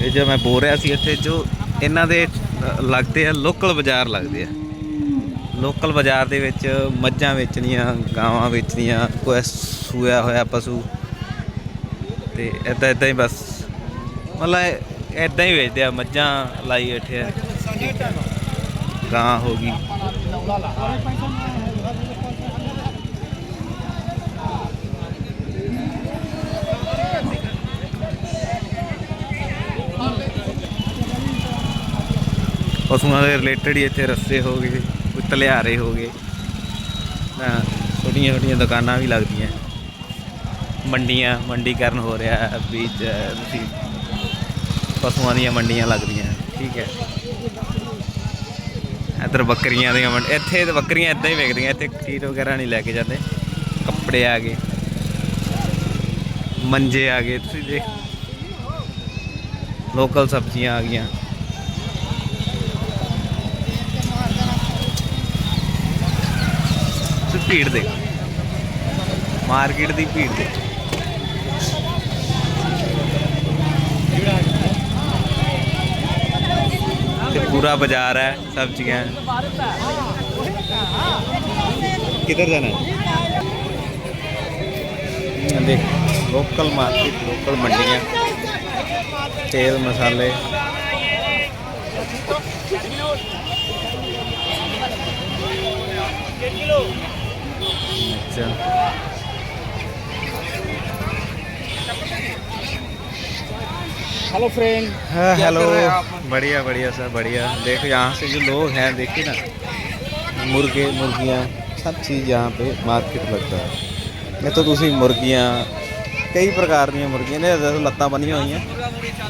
ਇਹ ਜੋ ਮੈਂ ਬੋਲ ਰਿਹਾ ਸੀ ਇੱਥੇ ਜੋ ਇਹਨਾਂ ਦੇ ਲੱਗਦੇ ਆ ਲੋਕਲ ਬਾਜ਼ਾਰ ਲੱਗਦੇ ਆ। ਲੋਕਲ ਬਾਜ਼ਾਰ ਦੇ ਵਿੱਚ ਮੱਝਾਂ ਵੇਚਣੀਆਂ, ਗਾਵਾਂ ਵੇਚਣੀਆਂ, ਕੋਈ ਸੂਇਆ ਹੋਇਆ ਪਸ਼ੂ। ਤੇ ਇਦਾਂ ਇਦਾਂ ਹੀ ਬਸ। ਮਤਲਬ ਇਦਾਂ ਹੀ ਵੇਚਦੇ ਆ, ਮੱਝਾਂ ਲਾਈ ਬੈਠੇ ਆ। ਗਾਂ ਹੋ ਗਈ। ਪਸ਼ੂਆਂ ਦੇ ਰਿਲੇਟਡ ਹੀ ਇੱਥੇ ਰਸਤੇ ਹੋ ਗਏ, ਕੋਈ ਤਲਿਆਰੇ ਹੋ ਗਏ। ਤਾਂ ਛੋਟੀਆਂ ਛੋਟੀਆਂ ਦੁਕਾਨਾਂ ਵੀ ਲੱਗਦੀਆਂ। ਮੰਡੀਆਂ, ਮੰਡੀਕਰਨ ਹੋ ਰਿਹਾ ਹੈ ਵਿੱਚ ਤੁਸੀਂ ਪਸ਼ੂਆਂ ਦੀਆਂ ਮੰਡੀਆਂ ਲੱਗਦੀਆਂ, ਠੀਕ ਹੈ। ਇੱਧਰ ਬੱਕਰੀਆਂ ਦੀਆਂ ਮੰਡ, ਇੱਥੇ ਤੇ ਬੱਕਰੀਆਂ ਇਦਾਂ ਹੀ ਵਿਕਦੀਆਂ, ਇੱਥੇ ਖੀਰ ਵਗੈਰਾ ਨਹੀਂ ਲੈ ਕੇ ਜਾਂਦੇ। ਕੱਪੜੇ ਆ ਗਏ, ਮੰਜੇ ਆ ਗਏ, ਤੁਸੀਂ ਦੇਖ। ਲੋਕਲ ਸਬਜ਼ੀਆਂ ਆ ਗਈਆਂ। ਭੀੜ ਦੇ। ਮਾਰਕੀਟ ਦੀ ਭੀੜ ਦੇ। ਤੇ ਪੂਰਾ ਬਾਜ਼ਾਰ ਹੈ, ਸਬਜ਼ੀਆਂ। ਕਿੱਧਰ ਜਾਣਾ ਹੈ? ਦੇਖ ਲੋਕਲ ਮਾਰਕੀਟ ਲੋਕਲ ਮੰਡੀਆਂ। ਤੇਲ, ਮਸਾਲੇ। अच्छा हेलो फ्रेंड हाँ, क्या हेलो कर रहे हैं आप? बढ़िया बढ़िया सर बढ़िया देखो यहाँ से जो लोग हैं देखिए ना मुर्गे मुर्गियाँ सब चीज़ यहाँ पे मार्केट लगता है ये तो ਤੁਸੀਂ ਮੁਰਗੀਆਂ ਕਈ ਪ੍ਰਕਾਰ ਦੀਆਂ ਮੁਰਗੀਆਂ ਨੇ ਦੇਖੋ ਲੱਤਾਂ ਬੰਨੀਆਂ ਹੋਈਆਂ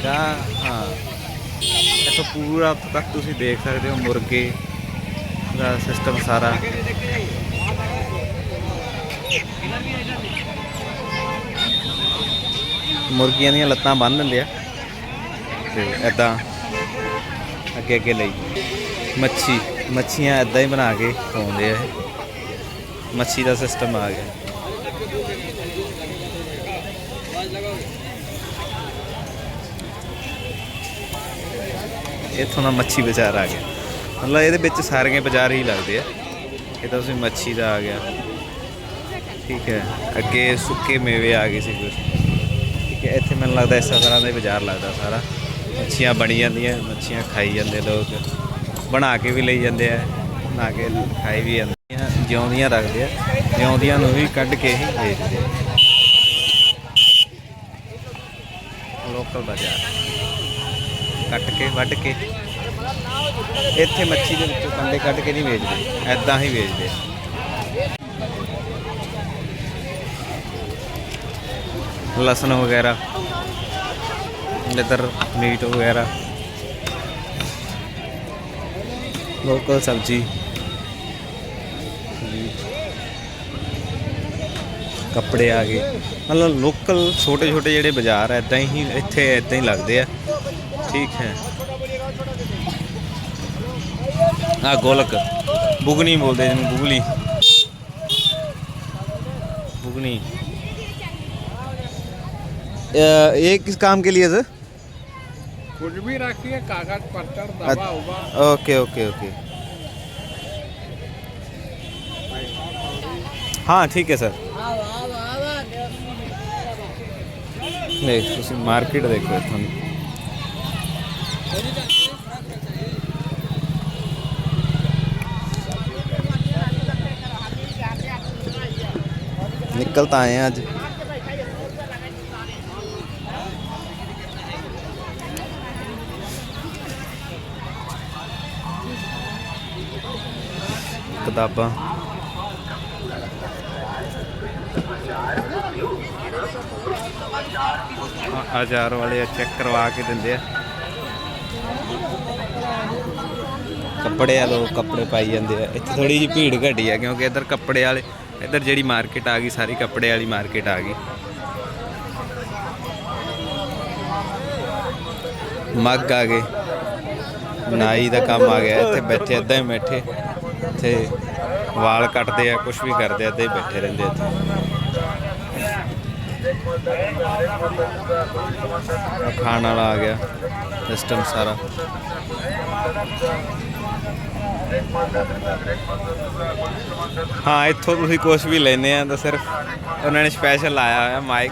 ਜਾਂ ਹਾਂ ਇੱਥੋਂ ਪੂਰਾ ਉੱਥੇ ਤੱਕ ਤੁਸੀਂ ਦੇਖ ਸਕਦੇ ਹੋ ਮੁਰਗੇ ਦਾ ਸਿਸਟਮ ਸਾਰਾ ਮੁਰਗੀਆਂ ਦੀਆਂ ਲੱਤਾਂ ਬੰਨ ਦਿੰਦੇ ਆ ਤੇ ਐਦਾਂ ਅੱਗੇ ਅੱਗੇ ਲਈ ਮੱਛੀ, ਮੱਛੀਆਂ ਐਦਾਂ ਹੀ ਬਣਾ ਕੇ ਪਾਉਂਦੇ ਆ ਮੱਛੀ ਦਾ ਸਿਸਟਮ ਆ ਗਿਆ। ਇੱਥੋਂ ਦਾ ਮੱਛੀ ਬਾਜ਼ਾਰ ਆ ਗਿਆ। ਮਤਲਬ ਇਹਦੇ ਵਿੱਚ ਸਾਰੀਆਂ ਬਾਜ਼ਾਰ ਹੀ ਲੱਗਦੇ ਆ। ਇਹ ਤਾਂ ਤੁਸੀਂ ਮੱਛੀ ਦਾ ਆ ਗਿਆ। ਠੀਕ ਹੈ। ਅੱਗੇ ਸੁੱਕੇ ਮੇਵੇ ਆ ਗਏ ਸੀ ਕੁਝ ਠੀਕ ਹੈ, ਇੱਥੇ ਮੈਨੂੰ ਲੱਗਦਾ ਇਸ ਤਰ੍ਹਾਂ ਦਾ ਬਾਜ਼ਾਰ ਲੱਗਦਾ ਸਾਰਾ। ਮੱਛੀਆਂ ਬਣੀ ਜਾਂਦੀਆਂ, ਮੱਛੀਆਂ ਖਾਈ ਜਾਂਦੇ ਲੋਕ। ਬਣਾ ਕੇ ਵੀ ਲਈ ਜਾਂਦੇ ਆ, ਬਣਾ ਕੇ ਖਾਈ ਵੀ ਜਾਂਦੇ ਜਿਉਂਦੀਆਂ ਰੱਖਦੇ ਆ, ਜਿਉਂਦੀਆਂ ਨੂੰ ਵੀ ਕੱਢ ਕੇ ਹੀ ਵੇਚਦੇ ਆ। ਲੋਕਲ ਬਾਜ਼ਾਰ। ਕੱਟ ਕੇ, ਵੱਢ ਕੇ। ਇੱਥੇ ਮੱਛੀ ਦੇ ਵਿੱਚੋਂ ਕੰਡੇ ਕੱਢ ਕੇ ਨਹੀਂ ਵੇਚਦੇ ਐਦਾਂ ਹੀ ਵੇਚਦੇ ਆ। ਲਸਣ ਵਗੈਰਾ ਇਧਰ ਮੀਟ ਵਗੈਰਾ। ਲੋਕਲ ਸਬਜ਼ੀ। ਕੱਪੜੇ ਆ ਗਏ। ਮਤਲਬ ਲੋਕਲ ਛੋਟੇ ਛੋਟੇ ਜਿਹੜੇ ਬਾਜ਼ਾਰ ਐ ਇਦਾਂ ਹੀ ਇੱਥੇ ਇਦਾਂ ਹੀ ਲੱਗਦੇ ਆ। ਠੀਕ ਹੈ। ਆ ਗੋਲਕ। ਬੁਗਨੀ ਬੋਲਦੇ ਜਿਹਨੂੰ, ਬੁਗਲੀ। ਬੁਗਨੀ। ये किस काम के लिए सर? कुछ भी रखिए कागज़ पत्थर दवा अच्छा। Okay okay okay. हाँ ठीक है सर। नहीं तुम मार्केट देखो तुम निकलता तो है आज। ਕਿਤਾਬਾਂ। ਆਚਾਰ ਵਾਲੇ ਚੈੱਕ ਕਰਵਾ ਕੇ ਦਿੰਦੇ ਆ। ਕੱਪੜੇ ਆ ਲੋਕ, ਕੱਪੜੇ ਪਾਈ ਜਾਂਦੇ ਆ। ਇੱਥੇ ਥੋੜੀ ਜਿਹੀ ਭੀੜ ਘਟੀ ਆ, ਕਿਉਂਕਿ ਇੱਧਰ ਕੱਪੜੇ ਵਾਲੇ, ਇੱਧਰ ਜਿਹੜੀ ਮਾਰਕੀਟ ਆ ਗਈ, ਸਾਰੀ ਕੱਪੜੇ ਵਾਲੀ ਮਾਰਕੀਟ ਆ ਗਈ। ਮੱਗ ਆ ਗਏ। ਨਾਈ ਦਾ ਕੰਮ ਆ ਗਿਆ, ਇੱਥੇ ਬੈਠੇ ਏਦਾਂ ਹੀ ਬੈਠੇ। ਇੱਥੇ ਵਾਲ ਕੱਟਦੇ ਆ ਕੁਝ ਵੀ ਕਰਦੇ ਆ ਏਦਾਂ ਹੀ ਬੈਠੇ ਰਹਿੰਦੇ ਇੱਥੇ। ਖਾਣ ਵਾਲਾ ਆ ਗਿਆ ਸਿਸਟਮ ਸਾਰਾ। ਹਾਂ, ਇੱਥੋਂ ਤੁਸੀਂ ਕੁਝ ਵੀ ਲੈਨੇ ਆ, ਤਾਂ ਸਿਰਫ ਉਹਨਾਂ ਨੇ ਸਪੈਸ਼ਲ ਲਾਇਆ ਹੋਇਆ ਮਾਈਕ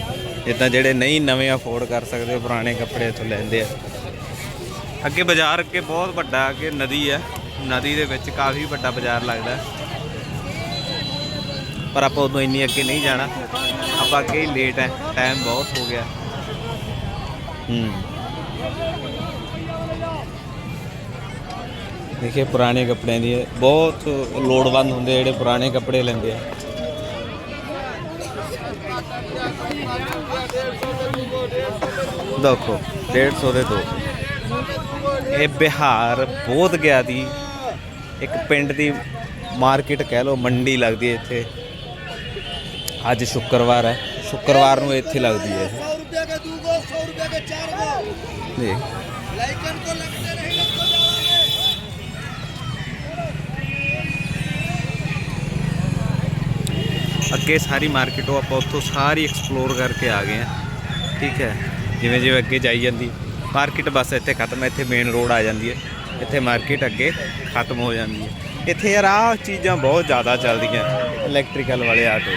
ਜਿੱਦਾਂ ਜਿਹੜੇ ਨਹੀਂ ਨਵੇਂ ਅਫੋਰਡ ਕਰ ਸਕਦੇ ਪੁਰਾਣੇ ਕੱਪੜੇ ਇੱਥੋਂ ਲੈਂਦੇ ਆ। ਅੱਗੇ ਬਾਜ਼ਾਰ ਅੱਗੇ ਬਹੁਤ ਵੱਡਾ, ਅੱਗੇ ਨਦੀ ਹੈ ਨਦੀ ਦੇ ਵਿੱਚ ਕਾਫੀ ਵੱਡਾ ਬਾਜ਼ਾਰ ਲੱਗਦਾ। ਹੈ। ਪਰ ਆਪਾਂ ਉਦੋਂ ਇੰਨੀ ਅੱਗੇ ਨਹੀਂ ਜਾਣਾ। ਆਪਾਂ ਅੱਗੇ ਹੀ ਲੇਟ ਹੈ ਟਾਈਮ ਬਹੁਤ ਹੋ ਗਿਆ। ਹੂੰ। ਦੇਖਿਏ ਪੁਰਾਣੇ ਕੱਪੜਿਆਂ ਦੀ ਬਹੁਤ ਲੋੜਵੰਦ ਹੁੰਦੇ ਜਿਹੜੇ ਪੁਰਾਣੇ ਕੱਪੜੇ ਲੈਂਦੇ ਆ। ਦੇਖੋ 150 ਦੇ ਦੋ। ਇਹ ਬਿਹਾਰ ਬਹੁਤ ਗਿਆ ਦੀ ਇੱਕ ਪਿੰਡ ਦੀ ਮਾਰਕੀਟ ਕਹਿ ਲਓ ਮੰਡੀ ਲੱਗਦੀ ਹੈ ਇੱਥੇ। ਅੱਜ ਸ਼ੁੱਕਰਵਾਰ ਹੈ। ਸ਼ੁੱਕਰਵਾਰ ਨੂੰ ਇੱਥੇ ਲੱਗਦੀ ਹੈ 100 ਰੁਪਏ ਕੇ ਦੂਗੋ 100 ਰੁਪਏ ਕੇ ਚਾਰ ਗੋ। ਜੀ ਲਾਈਕਨ ਕੋ ਲੱਗਦੇ ਰਹੇ ਲੱਗੋ ਜਾਵਾਂਗੇ ਅੱਗੇ ਸਾਰੀ ਮਾਰਕੀਟ ਉਹ ਆਪਾਂ ਉੱਥੋਂ ਸਾਰੀ ਐਕਸਪਲੋਰ ਕਰਕੇ ਆ ਗਏ ਆ ਠੀਕ ਹੈ। ਜਿਵੇਂ ਜਿਵੇਂ ਅੱਗੇ ਜਾਈ ਜਾਂਦੀ ਮਾਰਕੀਟ ਬਸ ਇੱਥੇ ਖਤਮ ਹੈ, ਇੱਥੇ ਮੇਨ ਰੋਡ ਆ ਜਾਂਦੀ ਹੈ, ਇੱਥੇ ਮਾਰਕੀਟ ਅੱਗੇ ਖਤਮ ਹੋ ਜਾਂਦੀ ਹੈ। ਇੱਥੇ ਯਾਰ ਆਹ ਚੀਜ਼ਾਂ ਬਹੁਤ ਜ਼ਿਆਦਾ ਚੱਲਦੀਆਂ ਇਲੈਕਟ੍ਰੀਕਲ ਵਾਲੇ ਆਟੋ।